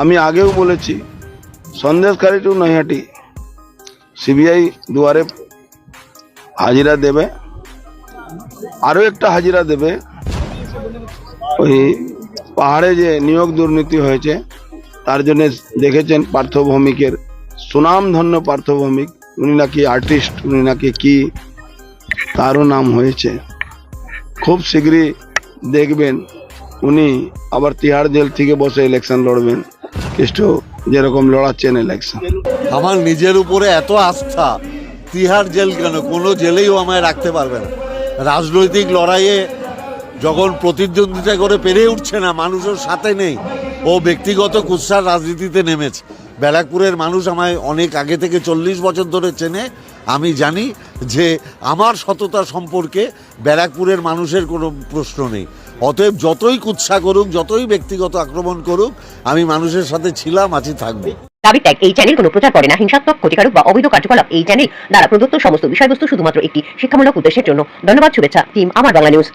আমি আগেও বলেছি সন্দেশকারী টু নৈহাটি সিবিআই দুয়ারে হাজিরা দেবে, আরও একটা হাজিরা দেবে। ওই পাহাড়ে যে নিয়োগ দুর্নীতি হয়েছে, তার জন্য দেখেছেন পার্থভৌমিকের সুনামধন্য পার্থভৌমিক, উনি নাকি আর্টিস্ট, উনি নাকি কি, তারও নাম হয়েছে। খুব শীঘ্রই দেখবেন, উনি আবার তিহার জেল থেকে বসে ইলেকশন লড়বেন। যেরকম লড়াচ্ছেন ইলেকশন আমার নিজের উপরে এত আস্থা, তিহার জেল কেন? কোনো জেলেও আমায় রাখতে পারবে না। রাজনৈতিক লড়াইয়ে যখন প্রতিদ্বন্দ্বিতা করে পেরে উঠছে না, মানুষের সাথে নেই। ও ব্যক্তিগত কুৎসার রাজনীতিতে নেমেছে। ব্যারাকপুরের মানুষ আমায় অনেক আগে থেকে চল্লিশ বছর ধরে চেনে। আমি জানি যে আমার সততা সম্পর্কে ব্যারাকপুরের মানুষের কোনো প্রশ্ন নেই। অতএব যতই কুৎসা করুক, যতই ব্যক্তিগত আক্রমণ করুক, আমি মানুষের সাথে ছিলাম, আছি, থাকব। দাবি ত্যাগ, এই চ্যানেল কোনো প্রচার করে না। হিংসাত্মক, ক্ষতিকারক বা অবৈধ কার্যকলাপ, এই চ্যানেল দ্বারা প্রদত্ত সমস্ত বিষয়বস্তু শুধুমাত্র একটি শিক্ষামূলক উদ্দেশ্যের জন্য। ধন্যবাদ, শুভেচ্ছা, টিম, আমার বাংলা নিউজ